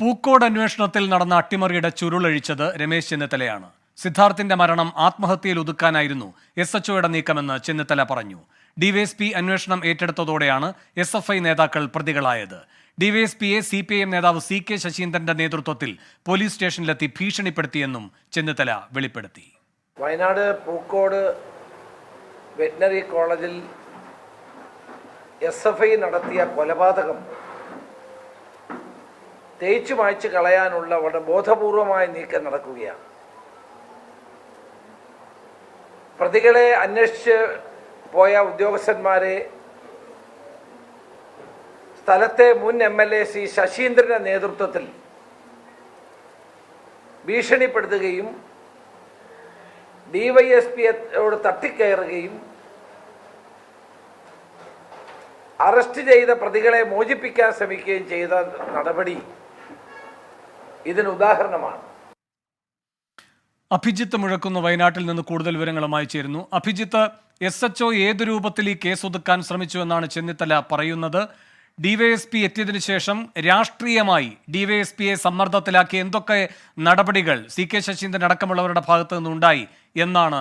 പൂക്കോട് അന്വേഷണത്തിൽ നടന്ന അട്ടിമറിയുടെ ചുരുളഴിച്ചത് രമേശ് ചെന്നിത്തലയാണ്. സിദ്ധാർത്ഥിന്റെ മരണം ആത്മഹത്യയിൽ ഒതുക്കാനായിരുന്നു എസ് എച്ച്ഒയുടെ നീക്കമെന്ന് ചെന്നിത്തല പറഞ്ഞു. ഡിവൈഎസ്പി അന്വേഷണം ഏറ്റെടുത്തതോടെയാണ് എസ് എഫ് ഐ നേതാക്കൾ പ്രതികളായത്. ഡിവൈഎസ്പിയെ സി പി ഐ നേതാവ് സി കെ ശശീന്ദ്രന്റെ നേതൃത്വത്തിൽ പോലീസ് സ്റ്റേഷനിലെത്തി ഭീഷണിപ്പെടുത്തിയെന്നും ചെന്നിത്തല വെളിപ്പെടുത്തി. വയനാട് പൂക്കോട് വെറ്റിനറി കോളേജിൽ എസ് എഫ് ഐ നടത്തിയ കൊലപാതകം തേച്ചു മായ്ച്ചു കളയാനുള്ള വളരെ ബോധപൂർവമായ നീക്കം നടക്കുകയാണ്. പ്രതികളെ അന്വേഷിച്ച് പോയ ഉദ്യോഗസ്ഥന്മാരെ സ്ഥലത്തെ മുൻ എം എൽ എ സി ശശീന്ദ്രന്റെ നേതൃത്വത്തിൽ ഭീഷണിപ്പെടുത്തുകയും ഡിവൈഎസ്പിയോട് തട്ടിക്കയറുകയും അറസ്റ്റ് ചെയ്ത പ്രതികളെ മോചിപ്പിക്കാൻ ശ്രമിക്കുകയും ചെയ്ത നടപടി ഇതിന് ഉദാഹരണമാണ്. അഭിജിത്ത് മുഴക്കുന്ന വയനാട്ടിൽ നിന്ന് കൂടുതൽ വിവരങ്ങളുമായി ചേരുന്നു. അഭിജിത്ത് എസ് എച്ച് ഒ ഏത് രൂപത്തിൽ ഈ കേസ് ഒതുക്കാൻ ശ്രമിച്ചു എന്നാണ് ചെന്നിത്തല പറയുന്നത്. ഡിവൈഎസ്പി എത്തിയതിനു ശേഷം രാഷ്ട്രീയമായി ഡിവൈഎസ്പിയെ സമ്മർദ്ദത്തിലാക്കി എന്തൊക്കെ നടപടികൾ സി കെ ശശീന്ദ്രൻ അടക്കമുള്ളവരുടെ ഭാഗത്തു നിന്നുണ്ടായി എന്നാണ്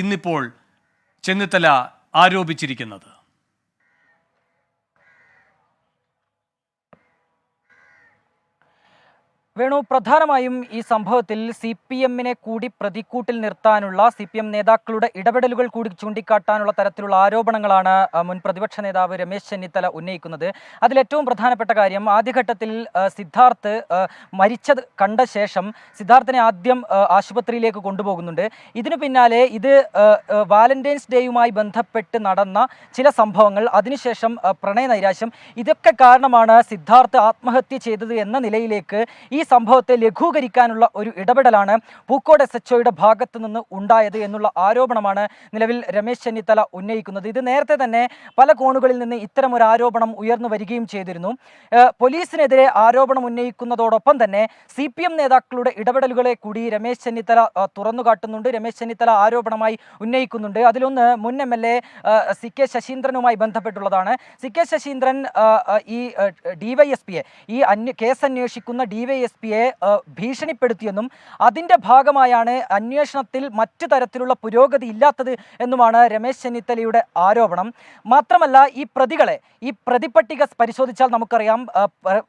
ഇന്നിപ്പോൾ ചെന്നിത്തല ആരോപിച്ചിരിക്കുന്നത്. വേണു പ്രധാനമായും ഈ സംഭവത്തിൽ സി പി എമ്മിനെ കൂടി പ്രതിക്കൂട്ടിൽ നിർത്താനുള്ള സി പി എം നേതാക്കളുടെ ഇടപെടലുകൾ കൂടി ചൂണ്ടിക്കാട്ടാനുള്ള തരത്തിലുള്ള ആരോപണങ്ങളാണ് മുൻ പ്രതിപക്ഷ നേതാവ് രമേശ് ചെന്നിത്തല ഉന്നയിക്കുന്നത്. അതിലേറ്റവും പ്രധാനപ്പെട്ട കാര്യം ആദ്യഘട്ടത്തിൽ സിദ്ധാർത്ഥ് മരിച്ചത് കണ്ട ശേഷം സിദ്ധാർത്ഥിനെ ആദ്യം ആശുപത്രിയിലേക്ക് കൊണ്ടുപോകുന്നുണ്ട്. ഇതിനു പിന്നാലെ ഇത് വാലന്റൈൻസ് ഡേയുമായി ബന്ധപ്പെട്ട് നടന്ന ചില സംഭവങ്ങൾ അതിനുശേഷം പ്രണയ നൈരാശ്യം ഇതൊക്കെ കാരണമാണ് സിദ്ധാർത്ഥ് ആത്മഹത്യ ചെയ്തത് എന്ന നിലയിലേക്ക് ഈ സംഭവത്തെ ലഘൂകരിക്കാനുള്ള ഒരു ഇടപെടലാണ് പൂക്കോട് എസ് എച്ച് ഒയുടെ ഭാഗത്തു നിന്ന് ഉണ്ടായത് എന്നുള്ള ആരോപണമാണ് നിലവിൽ രമേശ് ചെന്നിത്തല ഉന്നയിക്കുന്നത്. ഇത് നേരത്തെ തന്നെ പല കോണുകളിൽ നിന്ന് ഇത്തരം ഒരു ആരോപണം ഉയർന്നു വരികയും ചെയ്തിരുന്നു. പോലീസിനെതിരെ ആരോപണം ഉന്നയിക്കുന്നതോടൊപ്പം തന്നെ സി പി എം നേതാക്കളുടെ ഇടപെടലുകളെ കൂടി രമേശ് ചെന്നിത്തല തുറന്നുകാട്ടുന്നുണ്ട്. രമേശ് ചെന്നിത്തല ആരോപണമായി ഉന്നയിക്കുന്നുണ്ട്. അതിലൊന്ന് മുൻ M L A C K ശശീന്ദ്രനുമായി ബന്ധപ്പെട്ടുള്ളതാണ്. സി കെ ശശീന്ദ്രൻ ഈ ഡിവൈഎസ്പിയെ ഈ അന്വ കേസ് അന്വേഷിക്കുന്ന ഡിവൈഎസ്പിയെ ഭീഷണിപ്പെടുത്തിയെന്നും അതിന്റെ ഭാഗമായാണ് അന്വേഷണത്തിൽ മറ്റു തരത്തിലുള്ള പുരോഗതി ഇല്ലാത്തത് എന്നുമാണ് രമേശ് ചെന്നിത്തലയുടെ ആരോപണം. മാത്രമല്ല ഈ പ്രതികളെ ഈ പ്രതിപട്ടിക പരിശോധിച്ചാൽ നമുക്കറിയാം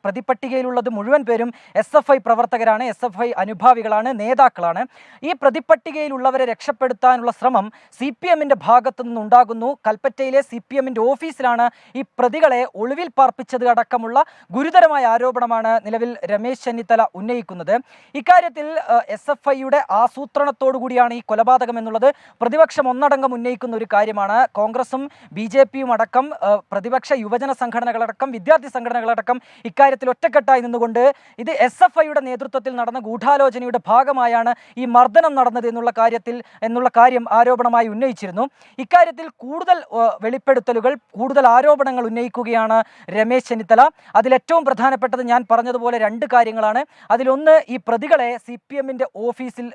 പ്രതിപട്ടികയിലുള്ളത് മുഴുവൻ പേരും എസ് എഫ് ഐ പ്രവർത്തകരാണ് എസ് എഫ് ഐ അനുഭാവികളാണ് നേതാക്കളാണ്. ഈ പ്രതിപട്ടികയിലുള്ളവരെ രക്ഷപ്പെടുത്താനുള്ള ശ്രമം സി പി എമ്മിന്റെ ഭാഗത്തു നിന്നുണ്ടാകുന്നു. കൽപ്പറ്റയിലെ സി പി എമ്മിന്റെ ഓഫീസിലാണ് ഈ പ്രതികളെ ഒളിവിൽ പാർപ്പിച്ചത് അടക്കമുള്ള ഗുരുതരമായ ആരോപണമാണ് നിലവിൽ രമേശ് ചെന്നിത്തല ഉന്നയിക്കുന്നത്. ഇക്കാര്യത്തിൽ എസ് എഫ് ഐയുടെ ആസൂത്രണത്തോടു കൂടിയാണ് ഈ കൊലപാതകം എന്നുള്ളത്. പ്രതിപക്ഷം ഒന്നടങ്കം ഉന്നയിക്കുന്ന ഒരു കാര്യമാണ്. കോൺഗ്രസും ബി ജെ പിയും അടക്കം പ്രതിപക്ഷ യുവജന സംഘടനകളടക്കം വിദ്യാർത്ഥി സംഘടനകളടക്കം ഇക്കാര്യത്തിൽ ഒറ്റക്കെട്ടായി നിന്നുകൊണ്ട് ഇത് എസ് എഫ് ഐയുടെ നേതൃത്വത്തിൽ നടന്ന ഗൂഢാലോചനയുടെ ഭാഗമായാണ് ഈ മർദ്ദനം നടന്നത് എന്നുള്ള കാര്യത്തിൽ എന്നുള്ള കാര്യം ആരോപണമായി ഉന്നയിച്ചിരുന്നു. ഇക്കാര്യത്തിൽ കൂടുതൽ വെളിപ്പെടുത്തലുകൾ കൂടുതൽ ആരോപണങ്ങൾ ഉന്നയിക്കുകയാണ് രമേശ് ചെന്നിത്തല. അതിലേറ്റവും പ്രധാനപ്പെട്ടത് ഞാൻ പറഞ്ഞതുപോലെ രണ്ട് കാര്യങ്ങളാണ്. അതിലൊന്ന് ഈ പ്രതികളെ സി പി എമ്മിന്റെ ഓഫീസിൽ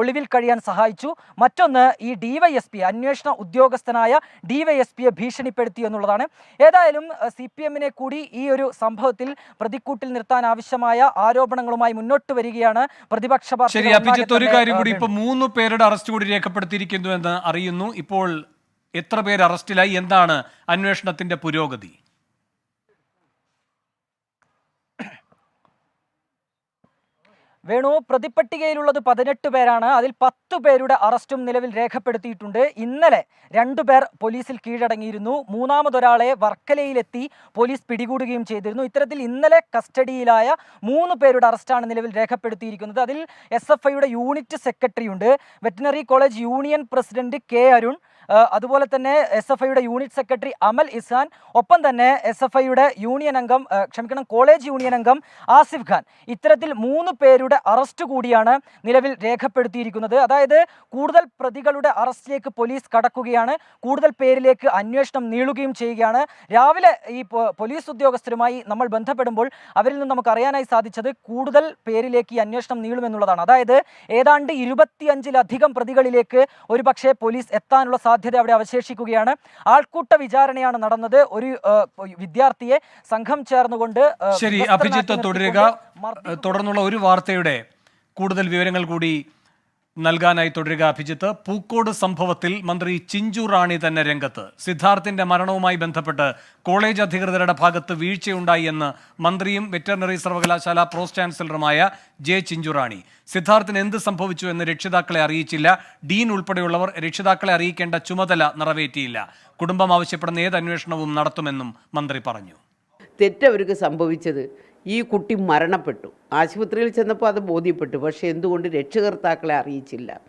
ഒളിവിൽ കഴിയാൻ സഹായിച്ചു. മറ്റൊന്ന് ഈ ഡിവൈഎസ്പി അന്വേഷണ ഉദ്യോഗസ്ഥനായ ഡിവൈഎസ്പിയെ ഭീഷണിപ്പെടുത്തി എന്നുള്ളതാണ്. ഏതായാലും സി പി എമ്മിനെ കൂടി ഈ ഒരു സംഭവത്തിൽ പ്രതിക്കൂട്ടിൽ നിർത്താൻ ആവശ്യമായ ആരോപണങ്ങളുമായി മുന്നോട്ട് വരികയാണ് പ്രതിപക്ഷ ശരി അഭിജിത്ത് ഒരു കാര്യം കൂടി. മൂന്ന് പേരുടെ അറസ്റ്റ് കൂടി രേഖപ്പെടുത്തിയിരിക്കുന്നു എന്ന് അറിയുന്നു. ഇപ്പോൾ എത്ര പേര് അറസ്റ്റിലായി? എന്താണ് അന്വേഷണത്തിന്റെ പുരോഗതി? വേണു പ്രതിപ്പട്ടികയിലുള്ളത് പതിനെട്ട് പേരാണ്. അതിൽ പത്ത് പേരുടെ അറസ്റ്റും നിലവിൽ രേഖപ്പെടുത്തിയിട്ടുണ്ട്. ഇന്നലെ രണ്ടു പേർ പോലീസിൽ കീഴടങ്ങിയിരുന്നു. മൂന്നാമതൊരാളെ വർക്കലയിലെത്തി പോലീസ് പിടികൂടുകയും ചെയ്തിരുന്നു. ഇത്തരത്തിൽ ഇന്നലെ കസ്റ്റഡിയിലായ മൂന്ന് പേരുടെ അറസ്റ്റാണ് നിലവിൽ രേഖപ്പെടുത്തിയിരിക്കുന്നത്. അതിൽ എസ് യൂണിറ്റ് സെക്രട്ടറി ഉണ്ട് veterinary college union president K Arun അതുപോലെ തന്നെ എസ് എഫ് ഐയുടെ യൂണിറ്റ് സെക്രട്ടറി അമൽ ഇസാൻ ഒപ്പം തന്നെ എസ് എഫ് ഐയുടെ യൂണിയൻ അംഗം ക്ഷമിക്കണം കോളേജ് യൂണിയൻ അംഗം ആസിഫ് ഖാൻ. ഇത്തരത്തിൽ മൂന്ന് പേരുടെ അറസ്റ്റ് കൂടിയാണ് നിലവിൽ രേഖപ്പെടുത്തിയിരിക്കുന്നത്. അതായത് കൂടുതൽ പ്രതികളുടെ അറസ്റ്റിലേക്ക് പോലീസ് കടക്കുകയാണ്. കൂടുതൽ പേരിലേക്ക് അന്വേഷണം നീളുകയും ചെയ്യുകയാണ്. രാവിലെ ഈ പോലീസ് ഉദ്യോഗസ്ഥരുമായി നമ്മൾ ബന്ധപ്പെടുമ്പോൾ അവരിൽ നിന്ന് നമുക്ക് അറിയാനായി സാധിച്ചത് കൂടുതൽ പേരിലേക്ക് ഈ അന്വേഷണം നീളുമെന്നുള്ളതാണ്. അതായത് ഏതാണ്ട് ഇരുപത്തിയഞ്ചിലധികം പ്രതികളിലേക്ക് ഒരുപക്ഷെ പോലീസ് എത്താനുള്ള സാധ്യത അവിടെ അവശേഷിക്കുകയാണ്. ആൾക്കൂട്ട വിചാരണയാണ് നടന്നത്. ഒരു വിദ്യാർത്ഥിയെ സംഘം ചേർന്നുകൊണ്ട് ശരി അഭിജിത്ത് തുടരുക. തുടർന്നുള്ള ഒരു വാർത്തയുടെ കൂടുതൽ വിവരങ്ങൾ കൂടി നൽകാനായി തുടരുക അഭിജിത്ത്. പൂക്കോട് സംഭവത്തിൽ മന്ത്രി ചിഞ്ചു റാണി തന്നെ രംഗത്ത്. സിദ്ധാർത്ഥിന്റെ മരണവുമായി ബന്ധപ്പെട്ട് കോളേജ് അധികൃതരുടെ ഭാഗത്ത് വീഴ്ചയുണ്ടായി എന്ന് മന്ത്രിയും വെറ്ററിനറി സർവകലാശാല പ്രോസ് ചാൻസലറുമായ ജെ ചിഞ്ചു റാണി. സിദ്ധാർത്ഥിന് എന്ത് സംഭവിച്ചു എന്ന് രക്ഷിതാക്കളെ അറിയിച്ചില്ല. ഡീൻ ഉൾപ്പെടെയുള്ളവർ രക്ഷിതാക്കളെ അറിയിക്കേണ്ട ചുമതല നിറവേറ്റിയില്ല. കുടുംബം ആവശ്യപ്പെടുന്ന ഏത് അന്വേഷണവും നടത്തുമെന്നും മന്ത്രി പറഞ്ഞു. തെറ്റവർക്ക് സംഭവിച്ചത് ഈ കുട്ടി മരണപ്പെട്ടു. ആശുപത്രിയിൽ ചെന്നപ്പോൾ അത് ബോധ്യപ്പെട്ടു. പക്ഷേ എന്തുകൊണ്ട് രക്ഷകർത്താക്കളെ അറിയിച്ചില്ല?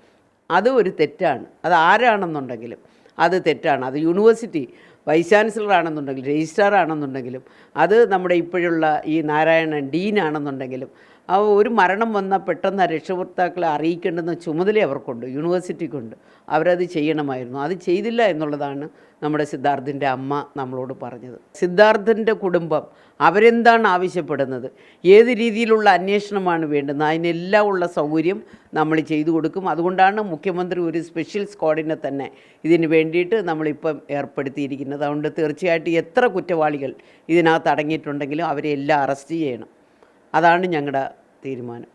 അത് ഒരു തെറ്റാണ്. അത് ആരാണെന്നുണ്ടെങ്കിലും അത് തെറ്റാണ്. അത് യൂണിവേഴ്സിറ്റി വൈസ് ചാൻസലർ ആണെന്നുണ്ടെങ്കിലും രജിസ്ട്രാർ ആണെന്നുണ്ടെങ്കിലും അത് നമ്മുടെ ഇപ്പോഴുള്ള ഈ നാരായണൻ ഡീൻ ആണെന്നുണ്ടെങ്കിലും ആ ഒരു മരണം വന്നാൽ പെട്ടെന്ന് രക്ഷകർത്താക്കളെ അറിയിക്കേണ്ടെന്ന ചുമതല അവർക്കുണ്ട് യൂണിവേഴ്സിറ്റിക്കുണ്ട്. അവരത് ചെയ്യണമായിരുന്നു. അത് ചെയ്തില്ല എന്നുള്ളതാണ് നമ്മുടെ സിദ്ധാർത്ഥിന്റെ അമ്മ നമ്മളോട് പറഞ്ഞത്. സിദ്ധാർത്ഥന്റെ കുടുംബം അവരെന്താണ് ആവശ്യപ്പെടുന്നത്? ഏത് രീതിയിലുള്ള അന്വേഷണമാണ് വേണ്ടുന്നത്? അതിനെല്ലാം ഉള്ള സൗകര്യം നമ്മൾ ചെയ്തു കൊടുക്കും. അതുകൊണ്ടാണ് മുഖ്യമന്ത്രി ഒരു സ്പെഷ്യൽ സ്ക്വാഡിനെ തന്നെ ഇതിന് വേണ്ടിയിട്ട് നമ്മളിപ്പം ഏർപ്പെടുത്തിയിരിക്കുന്നത്. അതുകൊണ്ട് തീർച്ചയായിട്ടും എത്ര കുറ്റവാളികൾ ഇതിനകത്ത് അടങ്ങിയിട്ടുണ്ടെങ്കിലും അവരെ എല്ലാം അറസ്റ്റ് ചെയ്യണം. അതാണ് ഞങ്ങളുടെ തീരുമാനം.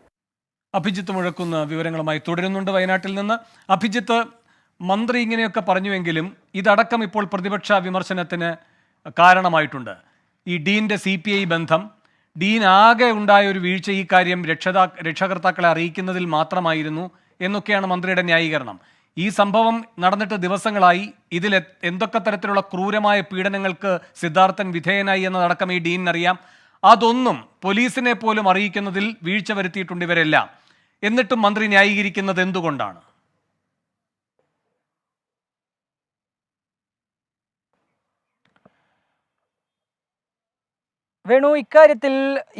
അഭിജിത്ത് മുഴക്കുന്ന വിവരങ്ങളുമായി തുടരുന്നുണ്ട് വയനാട്ടിൽ നിന്ന്. അഭിജിത്ത് മന്ത്രി ഇങ്ങനെയൊക്കെ പറഞ്ഞുവെങ്കിലും ഇതടക്കം ഇപ്പോൾ പ്രതിപക്ഷ വിമർശനത്തിന് കാരണമായിട്ടുണ്ട്. ഈ ഡീന്റെ സി പി ഐ ബന്ധം ഡീൻ ആകെ ഉണ്ടായ ഒരു വീഴ്ച ഈ കാര്യം രക്ഷതാ രക്ഷകർത്താക്കളെ അറിയിക്കുന്നതിൽ മാത്രമായിരുന്നു എന്നൊക്കെയാണ് മന്ത്രിയുടെ ന്യായീകരണം. ഈ സംഭവം നടന്നിട്ട് ദിവസങ്ങളായി. ഇതിൽ എന്തൊക്കെ തരത്തിലുള്ള ക്രൂരമായ പീഡനങ്ങൾക്ക് സിദ്ധാർത്ഥൻ വിധേയനായി എന്നതടക്കം ഈ ഡീനിനറിയാം. അതൊന്നും പോലീസിനെ പോലും അറിയിക്കുന്നതിൽ വീഴ്ച വരുത്തിയിട്ടുണ്ട് ഇവരെല്ലാം. എന്നിട്ടും മന്ത്രി ന്യായീകരിക്കുന്നത് എന്തുകൊണ്ടാണ് വേണു ഇക്കാര്യത്തിൽ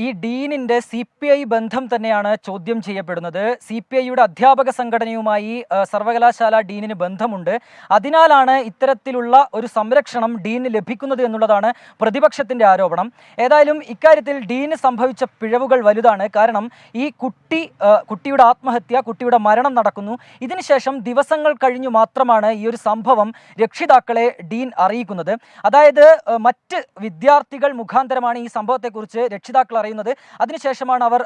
ഈ ഡീനിന്റെ സി പി ഐ ബന്ധം തന്നെയാണ് ചോദ്യം ചെയ്യപ്പെടുന്നത്. സി പി ഐയുടെ അധ്യാപക സംഘടനയുമായി സർവകലാശാല ഡീനിന് ബന്ധമുണ്ട്. അതിനാലാണ് ഇത്തരത്തിലുള്ള ഒരു സംരക്ഷണം ഡീന് ലഭിക്കുന്നത് എന്നുള്ളതാണ് പ്രതിപക്ഷത്തിന്റെ ആരോപണം. ഏതായാലും ഇക്കാര്യത്തിൽ ഡീന് സംഭവിച്ച പിഴവുകൾ വലുതാണ്. കാരണം ഈ കുട്ടി കുട്ടിയുടെ ആത്മഹത്യ കുട്ടിയുടെ മരണം നടക്കുന്നു. ഇതിനുശേഷം ദിവസങ്ങൾ കഴിഞ്ഞു മാത്രമാണ് ഈ ഒരു സംഭവം രക്ഷിതാക്കളെ ഡീൻ അറിയിക്കുന്നത്. അതായത് മറ്റ് വിദ്യാർത്ഥികൾ മുഖാന്തരമാണ് ഈ സംഭവത്തെക്കുറിച്ച് രക്ഷിതാക്കൾ അറിയുന്നത്. അതിനുശേഷമാണ് അവർ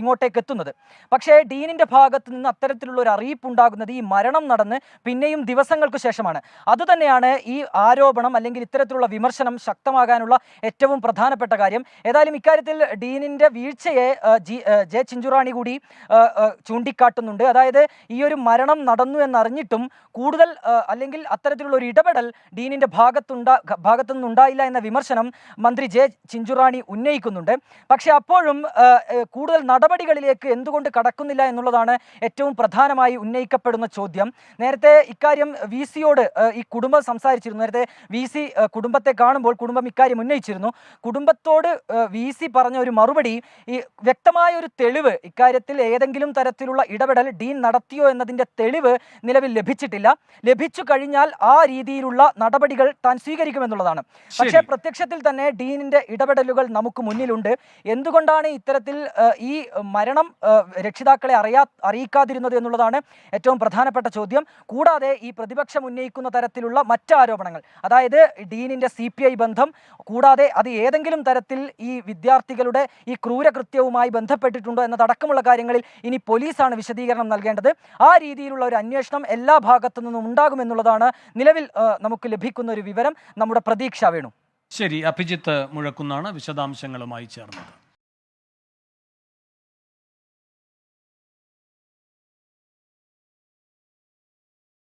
ഇങ്ങോട്ടേക്ക് എത്തുന്നത് പക്ഷേ ഡീനിന്റെ ഭാഗത്ത് നിന്ന് അത്തരത്തിലുള്ള ഒരു അറിയിപ്പ് ഉണ്ടാകുന്നത് ഈ മരണം നടന്ന് പിന്നെയും ദിവസങ്ങൾക്ക് ശേഷമാണ്. അതുതന്നെയാണ് ഈ ആരോപണം അല്ലെങ്കിൽ ഇത്തരത്തിലുള്ള വിമർശനം ശക്തമാകാനുള്ള ഏറ്റവും പ്രധാനപ്പെട്ട കാര്യം. ഏതായാലും ഇക്കാര്യത്തിൽ ഡീനിന്റെ വീഴ്ചയെ ജി ചിഞ്ചുറാണി കൂടി ചൂണ്ടിക്കാട്ടുന്നുണ്ട്. അതായത് ഈ ഒരു മരണം നടന്നു എന്നറിഞ്ഞിട്ടും കൂടുതൽ അല്ലെങ്കിൽ അത്തരത്തിലുള്ള ഒരു ഇടപെടൽ ഡീനിന്റെ ഭാഗത്തുണ്ടാ ഭാഗത്തുനിന്നുണ്ടായില്ല എന്ന വിമർശനം മന്ത്രി ജെ ചിഞ്ചുറാണി ഉന്നയിക്കുന്നുണ്ട്. പക്ഷേ അപ്പോഴും കൂടുതൽ നടപടികളിലേക്ക് എന്തുകൊണ്ട് കടക്കുന്നില്ല എന്നുള്ളതാണ് ഏറ്റവും പ്രധാനമായി ഉന്നയിക്കപ്പെടുന്ന ചോദ്യം. നേരത്തെ ഇക്കാര്യം വി സിയോട് ഈ കുടുംബം സംസാരിച്ചിരുന്നു. നേരത്തെ വി സി കുടുംബത്തെ കാണുമ്പോൾ കുടുംബം ഇക്കാര്യം ഉന്നയിച്ചിരുന്നു. കുടുംബത്തോട് വി സി പറഞ്ഞ ഒരു മറുപടി ഈ വ്യക്തമായ ഒരു തെളിവ് ഇക്കാര്യത്തിൽ ഏതെങ്കിലും തരത്തിലുള്ള ഇടപെടൽ ഡീൻ നടത്തിയോ എന്നതിന്റെ തെളിവ് നിലവിൽ ലഭിച്ചിട്ടില്ല. ലഭിച്ചു കഴിഞ്ഞാൽ ആ രീതിയിലുള്ള നടപടികൾ താൻ സ്വീകരിക്കുമെന്നുള്ളതാണ്. പക്ഷേ പ്രത്യക്ഷത്തിൽ തന്നെ ഡീനിന്റെ ഇടപെടലുകൾ നമുക്ക് മുന്നിലുണ്ട്. എന്തുകൊണ്ടാണ് ഇത്തരത്തിൽ ഈ മരണം രക്ഷിതാക്കളെ അറിയാ അറിയിക്കാതിരുന്നത് എന്നുള്ളതാണ് ഏറ്റവും പ്രധാനപ്പെട്ട ചോദ്യം. കൂടാതെ ഈ പ്രതിപക്ഷം ഉന്നയിക്കുന്ന തരത്തിലുള്ള മറ്റ് ആരോപണങ്ങൾ അതായത് ഡീനിന്റെ സി ബന്ധം കൂടാതെ അത് ഏതെങ്കിലും തരത്തിൽ ഈ വിദ്യാർത്ഥികളുടെ ഈ ക്രൂരകൃത്യവുമായി ബന്ധപ്പെട്ടിട്ടുണ്ടോ എന്നതടക്കമുള്ള കാര്യങ്ങളിൽ ഇനി പോലീസാണ് വിശദീകരണം നൽകേണ്ടത്. ആ രീതിയിലുള്ള ഒരു അന്വേഷണം എല്ലാ ഭാഗത്തു നിന്നും ഉണ്ടാകുമെന്നുള്ളതാണ് നിലവിൽ നമുക്ക് ലഭിക്കുന്ന ഒരു വിവരം. നമ്മുടെ പ്രതീക്ഷ വേണു. ശരി അഭിജിത്ത് മുഴക്കുന്നാണ് വിശദാംശങ്ങളുമായി ചേർന്നത്.